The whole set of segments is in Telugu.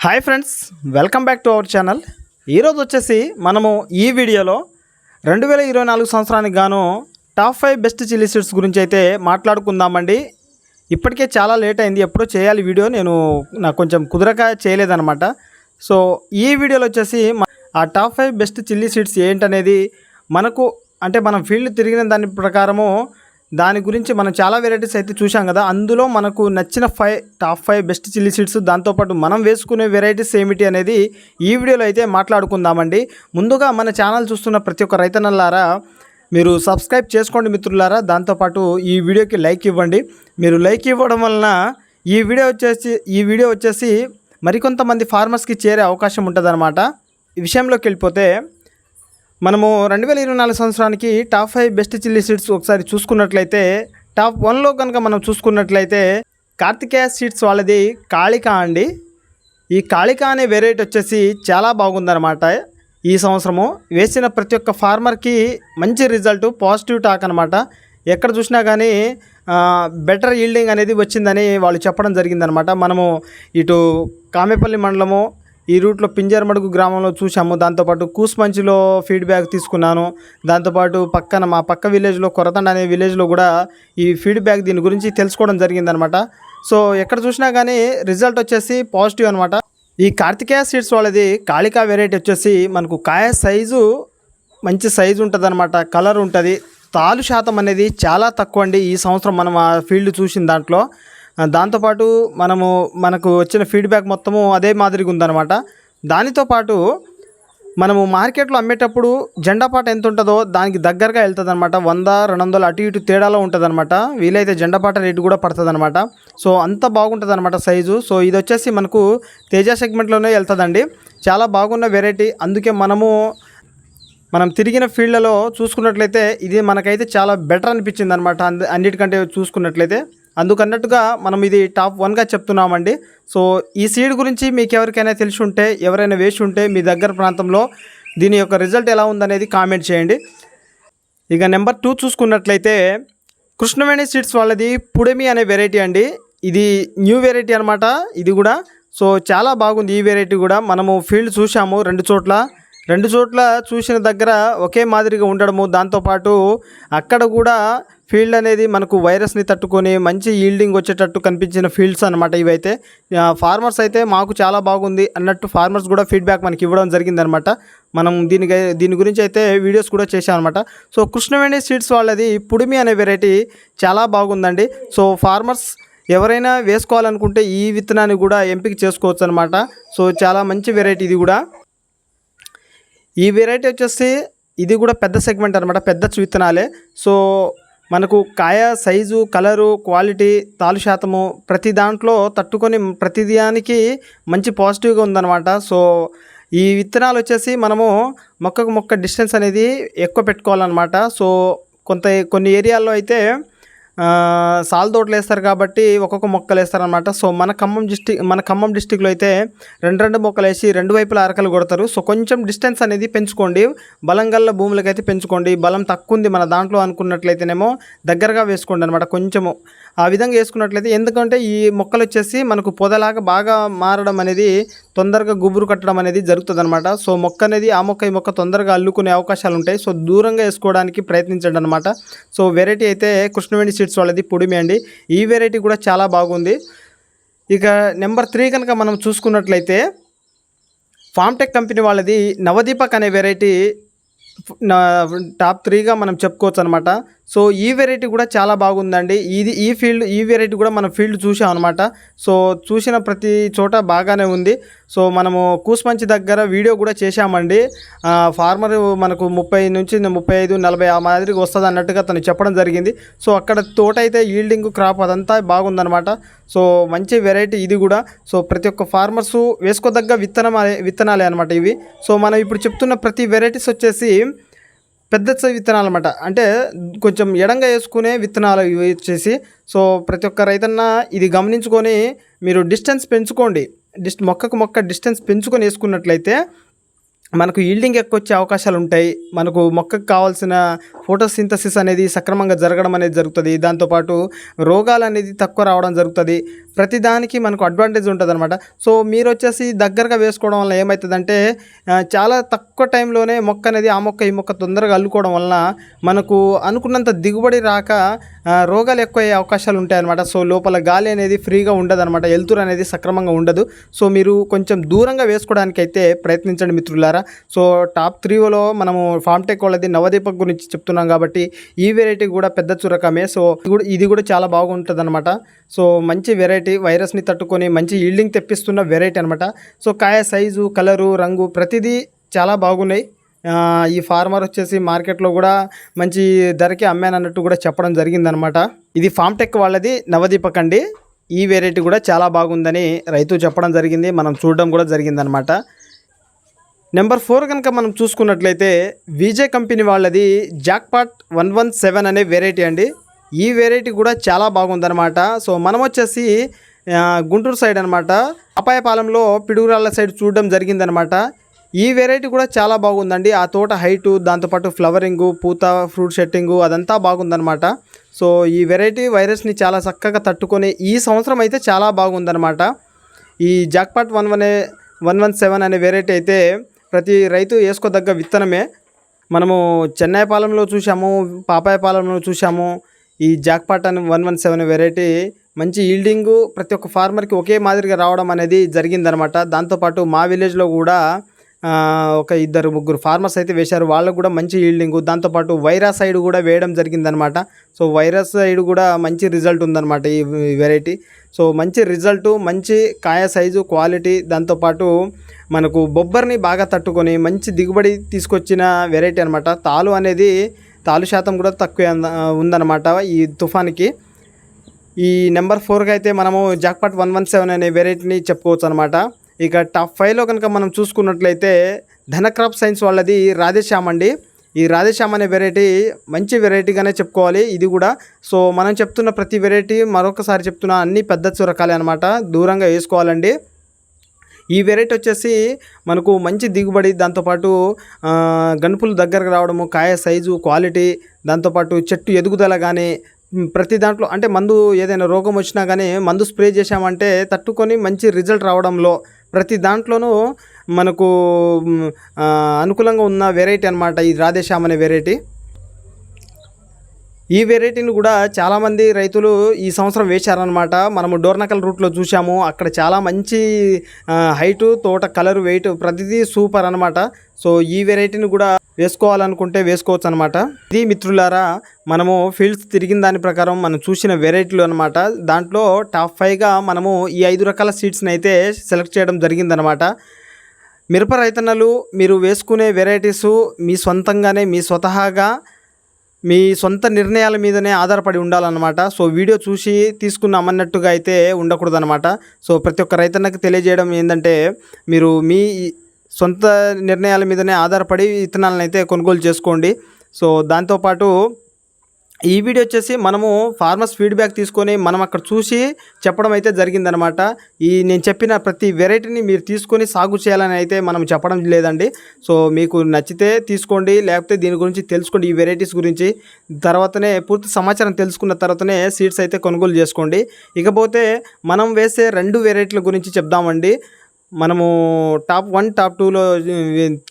Hi friends welcome back to our channel ఈరోజు వచ్చేసి మనము ఈ వీడియోలో రెండు వేల ఇరవై నాలుగు సంవత్సరానికి గాను top five best chilli seeds గురించి అయితే మాట్లాడుకుందామండి. ఇప్పటికే చాలా లేట్ అయింది ఎప్పుడో చేయాలి వీడియో నేను నాకు కొంచెం కుదరక చేయలేదన్నమాట. సో ఈ వీడియోలో వచ్చేసి ఆ top five best chilli seeds ఏంటనేది మనకు అంటే మనం ఫీల్డ్ తిరిగిన దాని ప్రకారము దాని గురించి మనం చాలా వెరైటీస్ అయితే చూసాం కదా. అందులో మనకు నచ్చిన five top five best chilli seeds దాంతోపాటు మనం వేసుకునే వెరైటీస్ ఏమిటి అనేది ఈ వీడియోలో అయితే మాట్లాడుకుందామండి. ముందుగా మన ఛానల్ చూస్తున్న ప్రతి ఒక్క రైతన్నలారా మీరు సబ్స్క్రైబ్ చేసుకోండి మిత్రులారా. దాంతోపాటు ఈ వీడియోకి లైక్ ఇవ్వండి. మీరు లైక్ ఇవ్వడం వలన ఈ వీడియో వచ్చేసి ఈ వీడియో వచ్చేసి మరికొంతమంది ఫార్మర్స్కి చేరే అవకాశం ఉంటుందన్నమాట. ఈ విషయంలోకి వెళ్ళిపోతే మనము రెండు వేల ఇరవై నాలుగు సంవత్సరానికి top five best chilli seeds ఒకసారి చూసుకున్నట్లయితే టాప్ వన్లో కనుక మనం చూసుకున్నట్లయితే కార్తికేయ సీడ్స్ వాళ్ళది కాళిక అండి. ఈ కాళిక అనే వెరైటీ వచ్చేసి చాలా బాగుందన్నమాట. ఈ సంవత్సరము వేసిన ప్రతి ఒక్క ఫార్మర్కి మంచి రిజల్ట్ పాజిటివ్ టాక్ అనమాట ఎక్కడ చూసినా కానీ బెటర్ ఈల్డింగ్ అనేది వచ్చిందని వాళ్ళు చెప్పడం జరిగిందనమాట మనము ఇటు కామేపల్లి మండలము ఈ రూట్లో పింజర్మడుగు గ్రామంలో చూసాము దాంతోపాటు కూస్మంచిలో ఫీడ్బ్యాక్ తీసుకున్నాను. దాంతోపాటు పక్కన మా పక్క విలేజ్లో కొరతండ అనే విలేజ్లో కూడా ఈ ఫీడ్బ్యాక్ దీని గురించి తెలుసుకోవడం జరిగిందనమాట. సో ఎక్కడ చూసినా కానీ రిజల్ట్ వచ్చేసి పాజిటివ్ అనమాట. ఈ కార్తికేయ సీడ్స్ వాళ్ళది కాళికా వెరైటీ వచ్చేసి మనకు కాయ సైజు మంచి సైజు ఉంటుంది అనమాట కలర్ ఉంటుంది. తాలు శాతం అనేది చాలా తక్కువ అండి ఈ సంవత్సరం మనం ఆ ఫీల్డ్ చూసిన దాంట్లో. దాంతోపాటు మనము మనకు వచ్చిన ఫీడ్బ్యాక్ మొత్తము అదే మాదిరిగా ఉందన్నమాట. దానితో పాటు మనము మార్కెట్లో అమ్మేటప్పుడు జెండా పాట ఎంత ఉంటుందో దానికి దగ్గరగా వెళ్తుంది అనమాట వంద రెండు వందలు అటు ఇటు తేడాలో ఉంటుంది అనమాట వీలైతే జెండా పాట రేటు కూడా పడుతుంది అనమాట సో అంత బాగుంటుంది అనమాట సైజు. సో ఇది వచ్చేసి మనకు తేజ సెగ్మెంట్లోనే వెళ్తుందండి. చాలా బాగున్న వెరైటీ అందుకే మనము మనం తిరిగిన ఫీల్డ్లలో చూసుకున్నట్లయితే ఇది మనకైతే చాలా బెటర్ అనిపించింది అనమాట అన్నిటికంటే చూసుకున్నట్లయితే. అందుకన్నట్టుగా మనం ఇది టాప్ వన్గా చెప్తున్నామండి. సో ఈ సీడ్ గురించి మీకు ఎవరికైనా తెలిసి ఉంటే ఎవరైనా వేసి ఉంటే మీ దగ్గర ప్రాంతంలో దీని యొక్క రిజల్ట్ ఎలా ఉందనేది కామెంట్ చేయండి. ఇక నెంబర్ టూ చూసుకున్నట్లయితే కృష్ణవేణి సీడ్స్ వాళ్ళది పుడమి అనే వెరైటీ అండి. ఇది న్యూ వెరైటీ అనమాట ఇది కూడా. సో చాలా బాగుంది ఈ వెరైటీ కూడా. మనము ఫీల్డ్ చూసాము రెండు చోట్ల. రెండు చోట్ల చూసిన దగ్గర ఒకే మాదిరిగా ఉండడము. దాంతోపాటు అక్కడ కూడా ఫీల్డ్ అనేది మనకు వైరస్ని తట్టుకొని మంచి ఈల్డింగ్ వచ్చేటట్టు కనిపించిన ఫీల్డ్స్ అనమాట ఇవైతే. ఫార్మర్స్ అయితే మాకు చాలా బాగుంది అన్నట్టు ఫార్మర్స్ కూడా ఫీడ్బ్యాక్ మనకి ఇవ్వడం జరిగిందనమాట మనం దీనికి దీని గురించి అయితే వీడియోస్ కూడా చేశాం అనమాట సో కృష్ణవేణి సీడ్స్ వాళ్ళది పుడిమి అనే వెరైటీ చాలా బాగుందండి. సో ఫార్మర్స్ ఎవరైనా వేసుకోవాలనుకుంటే ఈ విత్తనాన్ని కూడా ఎంపిక చేసుకోవచ్చు అనమాట సో చాలా మంచి వెరైటీ ఇది కూడా. ఈ వెరైటీ వచ్చేసి ఇది కూడా పెద్ద సెగ్మెంట్ అనమాట పెద్ద విత్తనాలే సో మనకు కాయ సైజు కలరు క్వాలిటీ తాలు శాతము ప్రతి దాంట్లో తట్టుకొని ప్రతి దానికి మంచి పాజిటివ్గా ఉందన్నమాట. సో ఈ విత్తనాలు వచ్చేసి మనము మొక్కకు మొక్క డిస్టెన్స్ అనేది ఎక్కువ పెట్టుకోవాలన్నమాట. సో కొంత కొన్ని ఏరియాల్లో అయితే సాల్ తోటలు వేస్తారు కాబట్టి ఒక్కొక్క మొక్కలు వేస్తారనమాట సో మన ఖమ్మం డిస్టిక్ మన ఖమ్మం డిస్టిక్లో అయితే రెండు రెండు మొక్కలు వేసి రెండు వైపులా అరకలు కొడతారు. సో కొంచెం డిస్టెన్స్ అనేది పెంచుకోండి. బలం గల్ల భూములకైతే పెంచుకోండి. బలం తక్కువ ఉంది మన దాంట్లో అనుకున్నట్లయితేనేమో దగ్గరగా వేసుకోండి అనమాట కొంచెము ఆ విధంగా వేసుకున్నట్లయితే ఎందుకంటే ఈ మొక్కలు వచ్చేసి మనకు పొదలాగా బాగా మారడం అనేది తొందరగా గుబురు కట్టడం అనేది జరుగుతుంది అనమాట సో మొక్క అనేది ఆ మొక్క ఈ మొక్క తొందరగా అల్లుకునే అవకాశాలు ఉంటాయి. సో దూరంగా వేసుకోవడానికి ప్రయత్నించండి అనమాట సో వెరైటీ అయితే కృష్ణవేణి సీడ్స్ వాళ్ళది పొడిమి అండి. ఈ వెరైటీ కూడా చాలా బాగుంది. ఇక నెంబర్ త్రీ కనుక మనం చూసుకున్నట్లయితే ఫామ్టెక్ కంపెనీ వాళ్ళది నవదీపక్ అనే వెరైటీ టాప్ త్రీగా మనం చెప్పుకోవచ్చు అనమాట సో ఈ వెరైటీ కూడా చాలా బాగుందండి. ఇది ఈ ఫీల్డ్ ఈ వెరైటీ కూడా మనం ఫీల్డ్ చూసాం అనమాట సో చూసిన ప్రతి చోట బాగానే ఉంది. సో మనము కూస్మంచి దగ్గర వీడియో కూడా చేశామండి. ఫార్మర్ మనకు ముప్పై నుంచి ముప్పై ఐదు నలభై ఆ మాదిరిగా వస్తుంది అన్నట్టుగా తను చెప్పడం జరిగింది. సో అక్కడ తోట అయితే ఈల్డింగ్ క్రాప్ అదంతా బాగుందనమాట. సో మంచి వెరైటీ ఇది కూడా. సో ప్రతి ఒక్క ఫార్మర్స్ వేసుకోదగ్గ విత్తనం విత్తనాలే అనమాట ఇవి. సో మనం ఇప్పుడు చెప్తున్న ప్రతి వెరైటీస్ వచ్చేసి పెద్ద విత్తనాలు అనమాట అంటే కొంచెం ఎడంగా వేసుకునే విత్తనాలు ఇవి వచ్చేసి. సో ప్రతి ఒక్క రైతన్న ఇది గమనించుకొని మీరు డిస్టెన్స్ పెంచుకోండి. డిస్ మొక్కకు మొక్క డిస్టెన్స్ పెంచుకొని వేసుకున్నట్లయితే మనకు ఈల్డింగ్ ఎక్కువ వచ్చే అవకాశాలు ఉంటాయి. మనకు మొక్కకు కావాల్సిన ఫోటోసింథసిస్ అనేది సక్రమంగా జరగడం అనేది జరుగుతుంది. దాంతోపాటు రోగాలు అనేది తక్కువ రావడం జరుగుతుంది. ప్రతిదానికి మనకు అడ్వాంటేజ్ ఉంటుంది అనమాట సో మీరు వచ్చేసి దగ్గరగా వేసుకోవడం వల్ల ఏమవుతుందంటే చాలా తక్కువ టైంలోనే మొక్క అనేది ఆ మొక్క ఈ మొక్క తొందరగా అల్లుకోవడం వలన మనకు అనుకున్నంత దిగుబడి రాక రోగాలు ఎక్కువ అయ్యే అవకాశాలు ఉంటాయన్నమాట. సో లోపల గాలి అనేది ఫ్రీగా ఉండదు అనమాట వెలుతురు అనేది సక్రమంగా ఉండదు. సో మీరు కొంచెం దూరంగా వేసుకోవడానికి అయితే ప్రయత్నించండి మిత్రులారా. సో టాప్ త్రీలో మనము ఫామ్టెక్ వాళ్ళది నవదీపక్ గురించి చెప్తున్నాం కాబట్టి ఈ వెరైటీ కూడా పెద్ద చురకమే. సో ఇది ఇది కూడా చాలా బాగుంటుంది అనమాట సో మంచి వెరైటీ వైరస్ని తట్టుకొని మంచి ఈల్డింగ్ తెప్పిస్తున్న వెరైటీ అనమాట సో కాయ సైజు కలరు రంగు ప్రతిదీ చాలా బాగున్నాయి. ఈ ఫార్మర్ వచ్చేసి మార్కెట్లో కూడా మంచి ధరకి అమ్మానన్నట్టు కూడా చెప్పడం జరిగిందనమాట ఇది ఫామ్టెక్ వాళ్ళది నవదీపక్ అండి. ఈ వెరైటీ కూడా చాలా బాగుందని రైతు చెప్పడం జరిగింది మనం చూడడం కూడా జరిగిందనమాట నెంబర్ ఫోర్ కనుక మనం చూసుకున్నట్లయితే విజే కంపెనీ వాళ్ళది జాక్పాట్ వన్ వన్ సెవెన్ అనే వెరైటీ అండి. ఈ వెరైటీ కూడా చాలా బాగుందనమాట సో మనం వచ్చేసి గుంటూరు సైడ్ అనమాట అపాయపాలెంలో పిడుగురాళ్ళ సైడ్ చూడడం జరిగిందనమాట ఈ వెరైటీ కూడా చాలా బాగుందండి. ఆ తోట హైటు దాంతోపాటు ఫ్లవరింగు పూత ఫ్రూట్ సెట్టింగు అదంతా బాగుందనమాట సో ఈ వెరైటీ వైరస్ని చాలా చక్కగా తట్టుకొని ఈ సంవత్సరం అయితే చాలా బాగుందనమాట ఈ jackpot one one one one seven అనే వెరైటీ అయితే ప్రతి రైతు వేసుకోదగ్గ విత్తనమే. మనము చెన్నైపాలెంలో చూసాము పాపాయపాలెంలో చూసాము ఈ జాక్పాట్ అని వన్ వన్ సెవెన్ వెరైటీ మంచి ఈల్డింగు ప్రతి ఒక్క ఫార్మర్కి ఒకే మాదిరిగా రావడం అనేది జరిగిందనమాట దాంతోపాటు మా విలేజ్లో కూడా ఒక ఇద్దరు ముగ్గురు ఫార్మర్స్ అయితే వేశారు. వాళ్ళకు కూడా మంచి ఈల్డింగు దాంతోపాటు వైరస్ సైడ్ కూడా వేయడం జరిగిందనమాట సో వైరస్ సైడ్ కూడా మంచి రిజల్ట్ ఉందన్నమాట ఈ వెరైటీ. సో మంచి రిజల్ట్ మంచి కాయ సైజు క్వాలిటీ దాంతోపాటు మనకు బొబ్బర్ని బాగా తట్టుకొని మంచి దిగుబడి తీసుకొచ్చిన వెరైటీ అనమాట తాలు అనేది తాలు శాతం కూడా తక్కువ ఉందన్నమాట ఈ తుఫాన్కి. ఈ నెంబర్ ఫోర్కి అయితే మనము జాక్పాట్ వన్ వన్ సెవెన్ అనే వెరైటీని చెప్పుకోవచ్చు అనమాట ఇక టాప్ ఫైవ్లో కనుక మనం చూసుకున్నట్లయితే ధనక్రాప్ సైన్స్ వాళ్ళది రాధేశ్యామ్ అండి. ఈ రాధేశ్యామ్ అనే వెరైటీ మంచి వెరైటీగానే చెప్పుకోవాలి ఇది కూడా. సో మనం చెప్తున్న ప్రతి వెరైటీ మరొకసారి చెప్తున్న అన్ని పెద్ద చురకాలే అనమాట దూరంగా వేసుకోవాలండి. ఈ వెరైటీ వచ్చేసి మనకు మంచి దిగుబడి దాంతోపాటు ఆ, గనుపులు దగ్గరకు రావడము కాయ సైజు క్వాలిటీ దాంతోపాటు చెట్టు ఎదుగుదల కానీ ప్రతి దాంట్లో అంటే మందు ఏదైనా రోగం వచ్చినా కానీ మందు స్ప్రే చేశామంటే తట్టుకొని మంచి రిజల్ట్ రావడంలో ప్రతి దాంట్లోనూ మనకు అనుకూలంగా ఉన్న వెరైటీ అనమాట ఈ రాధేశ్యామ్ అనే వెరైటీ ఈ వెరైటీని కూడా చాలామంది రైతులు ఈ సంవత్సరం వేశారనమాట మనము డోర్నకల్ రూట్లో చూసాము అక్కడ చాలా మంచి హైటు తోట కలర్ వెయిట్ ప్రతిదీ సూపర్ అనమాట సో ఈ వెరైటీని కూడా వేసుకోవాలనుకుంటే వేసుకోవచ్చు అనమాట ఇది మిత్రులారా మనము ఫీల్డ్స్ తిరిగిన దాని ప్రకారం మనం చూసిన వెరైటీలు అనమాట దాంట్లో టాప్ ఫైవ్గా మనము ఈ ఐదు రకాల సీడ్స్ని అయితే సెలెక్ట్ చేయడం జరిగిందనమాట మిరప రైతన్నలు మీరు వేసుకునే వెరైటీసు మీ సొంతంగానే మీ స్వతహాగా మీ సొంత నిర్ణయాల మీదనే ఆధారపడి ఉండాలన్నమాట. సో వీడియో చూసి తీసుకున్నామన్నట్టుగా అయితే ఉండకూడదన్నమాట. సో ప్రతి ఒక్క రైతన్నకి తెలియజేయడం ఏంటంటే మీరు మీ సొంత నిర్ణయాల మీదనే ఆధారపడి విత్తనాలను అయితే కొనుగోలు చేసుకోండి. సో దాంతోపాటు ఈ వీడియో వచ్చేసి మనము ఫార్మర్స్ ఫీడ్బ్యాక్ తీసుకొని మనం అక్కడ చూసి చెప్పడం అయితే జరిగిందనమాట. ఈ నేను చెప్పిన ప్రతి వెరైటీని మీరు తీసుకొని సాగు చేయాలని అయితే మనం చెప్పడం లేదండి. సో మీకు నచ్చితే తీసుకోండి లేకపోతే దీని గురించి తెలుసుకోండి ఈ వెరైటీస్ గురించి. తర్వాతనే పూర్తి సమాచారం తెలుసుకున్న తర్వాతనే సీడ్స్ అయితే కొనుగోలు చేసుకోండి. ఇకపోతే మనం వేసే రెండు వెరైటీల గురించి చెప్దామండి. మనము టాప్ వన్ టాప్ టూలో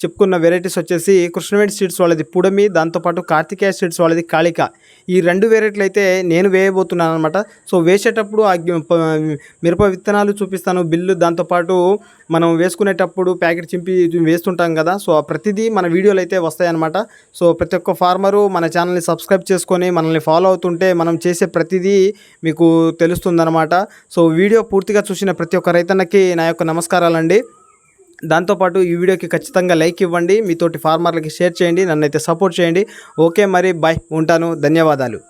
చెప్పుకున్న వెరైటీస్ వచ్చేసి కృష్ణవేణి సీడ్స్ వాళ్ళది పుడమి దాంతోపాటు కార్తికేయ సీడ్స్ వాళ్ళది కాళిక. ఈ రెండు వెరైటీలు అయితే నేను వేయబోతున్నాను అనమాట సో వేసేటప్పుడు ఆ మిరప విత్తనాలు చూపిస్తాను బిల్లు దాంతోపాటు మనం వేసుకునేటప్పుడు ప్యాకెట్ చింపి వేస్తుంటాం కదా సో ఆ ప్రతిదీ మన వీడియోలు అయితే వస్తాయన్నమాట. సో ప్రతి ఒక్క ఫార్మరు మన ఛానల్ని సబ్స్క్రైబ్ చేసుకొని మనల్ని ఫాలో అవుతుంటే మనం చేసే ప్రతిదీ మీకు తెలుస్తుందన్నమాట. సో వీడియో పూర్తిగా చూసిన ప్రతి ఒక్క రైతన్నకి నా యొక్క నమస్కారాలండి. దాంతోపాటు ఈ వీడియోకి ఖచ్చితంగా లైక్ ఇవ్వండి మీతోటి ఫార్మర్లకి షేర్ చేయండి నన్ను అయితే సపోర్ట్ చేయండి. ఓకే మరి బాయ్ ఉంటాను ధన్యవాదాలు.